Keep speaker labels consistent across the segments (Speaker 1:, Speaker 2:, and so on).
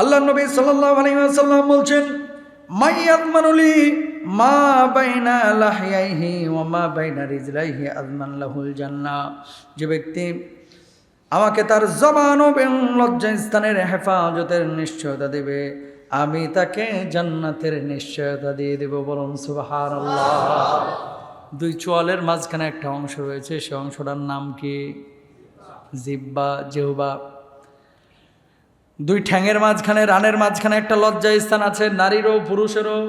Speaker 1: আল্লাহ নবী ওয়াসাল্লাম বলছেন মা বাইনা বাইনা জান্নাহ। যে ব্যক্তি আমাকে তার জবান ও স্থানের হেফাজতের নিশ্চয়তা দেবে, আমি তাকে জান্নাতের নিশ্চয়তা দিয়ে দেব বলুন সুবহানাল্লাহ। দুই চোয়ালের মাঝখানে একটা অংশ রয়েছে, সে অংশটার নাম কি? জিব্বা, জেহবা। দুই ঠ্যাঙের মাঝখানে, রানের মাঝখানে একটা লজ্জা স্থান আছে, নারীরও, পুরুষেরও।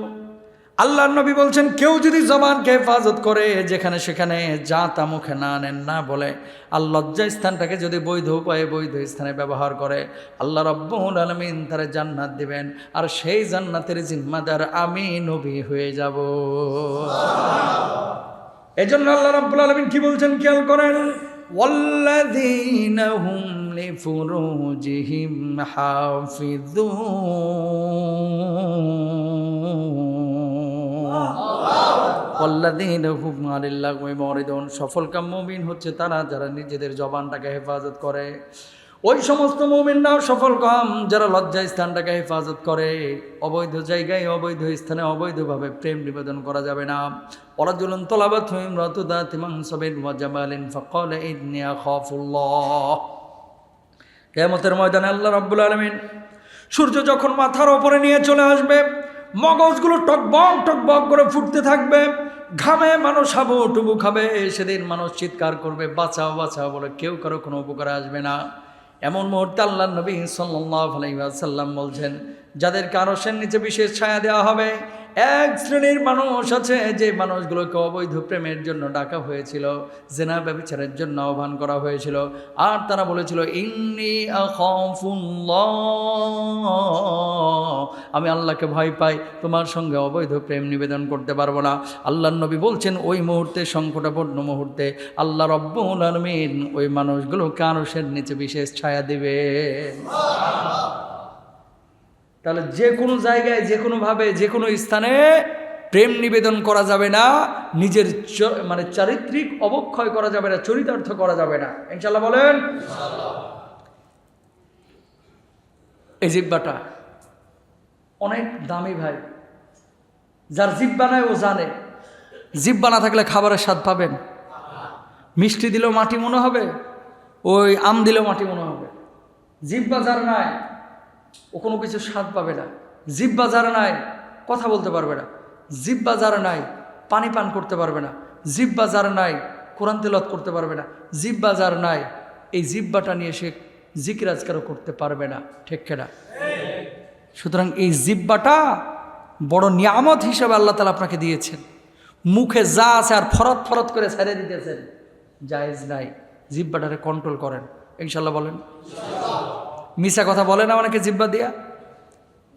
Speaker 1: আল্লাহ নবী বলছেন, কেউ যদি জবানকে হেফাজত করে, যেখানে সেখানে যা তা মুখে না নেন না বলে, আর লজ্জা স্থানটাকে যদি বৈধ উপায়ে বৈধ স্থানে ব্যবহার করে, আল্লাহ রব্বুল আলমিন তারা জান্নাত দিবেন, আর সেই জান্নাতের জিম্মাদার আমি নবী হয়ে যাব। এজন্য আল্লাহ রাব্বুল আলামিন কি বলছেন, খেয়াল করেন? ওয়াল্লাযীনা হুম لفروجهم حافظون. আনিল লাগওয়ি মুরিদুন, সফল কাম মুমিন হচ্ছে তারা, যারা নিজেদের জবানটাকে হেফাজত করে। ওই সমস্ত মুমিনরাও সফল কম, যারা লজ্জা স্থানটাকে হেফাজত করে। অবৈধ জায়গায়, অবৈধ স্থানে অবৈধভাবে প্রেম নিবেদন করা যাবে না। তলাবাত তিমাং সবিন ওয়াজামালিন ফকল ময়দানে আল্লাহ রাব্বুল আলমিন সূর্য যখন মাথার ওপরে নিয়ে চলে আসবে, মগজগুলো টকবক টকবক করে ফুটতে থাকবে। ঘামে মানুষ হাবু টুবু খাবে, সেদিন মানুষ চিৎকার করবে, বাঁচাও বাঁচাও বলে কেউ কারও কোনো উপকারে আসবে না। এমন মুহূর্তে আল্লাহ নবী সাল্লাম বলছেন, যাদের আরসের নিচে বিশেষ ছায়া দেওয়া হবে, এক শ্রেণির মানুষ আছে যে মানুষগুলোকে অবৈধ প্রেমের জন্য ডাকা হয়েছিল, জেনা ব্যবচারের জন্য আহ্বান করা হয়েছিল। আর তারা বলেছিল, ইন্নি আমি আল্লাহকে ভয় পাই, তোমার সঙ্গে অবৈধ প্রেম নিবেদন করতে পারব না। আল্লাহ নবী বলছেন, ওই মুহূর্তে, সংকটাপন্ন মুহূর্তে আল্লাহ রব্বুল আলমিন ওই মানুষগুলোকে আরসের নিচে বিশেষ ছায়া দিবে। তাহলে যে কোনো জায়গায়, যে কোনোভাবে যে কোনো স্থানে প্রেম নিবেদন করা যাবে না, নিজের মানে চারিত্রিক অবক্ষয় করা যাবে না, চরিতার্থ করা যাবে না। ইনশাল্লাহ বলেন। এই জিব্বাটা অনেক দামি ভাই। যার জিব্বা নাই ও জানে। জিব্বা না থাকলে খাবারের স্বাদ পাবেন। মিষ্টি দিলেও মাটি মনে হবে, ওই আম দিলেও মাটি মনে হবে। জিব্বা যার নাই, ও কোনো কিছু স্বাদ পাবে না। জিব্বা যার নাই, কথা বলতে পারবে না। জিব্বা যার নাই, পানি পান করতে পারবে না। জিব্বা যার নাই, কোরআন তেলত করতে পারবে না। জিব্বা যার নাই, এই জিব্বাটা নিয়ে সে জিকিরাজকারও করতে পারবে না। ঠিক কেনা? সুতরাং এই জিব্বাটা বড় নিয়ামত হিসাবে আল্লাহ তালা আপনাকে দিয়েছেন। মুখে যা আছে আর ফরত ফরত করে ছেড়ে দিতেছেন, জায়েজ নাই। জিব্বাটারে কন্ট্রোল করেন। ইনশাল্লাহ বলেন। মিশা কথা বলে না অনেকে জিব্বা দিয়া?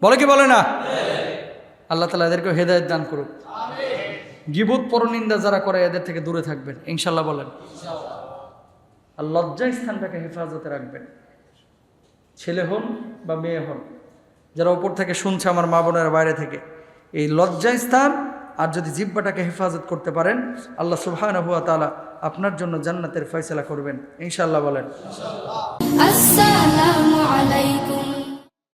Speaker 1: বলে কি বলে না? আল্লাহ তালা এদেরকে হেদায়ত দান করুক। গিবুত পরনিন্দা যারা করে এদের থেকে দূরে থাকবেন। ইনশাল্লাহ বলেন। আর লজ্জা স্থানটাকে হেফাজতে রাখবেন। ছেলে হন বা মেয়ে হন যারা ওপর থেকে শুনছে আমার মা বোনের বাইরে থেকে, এই লজ্জা স্থান আর যদি জিব্বাটাকে হেফাজত করতে পারেন, আল্লাহ সুহান হুয়া তালা আপনার জন্য জান্নাতের ফয়সলা করবেন। ইনশাল্লাহ বলেন।
Speaker 2: আসসালামু আলাইকুম।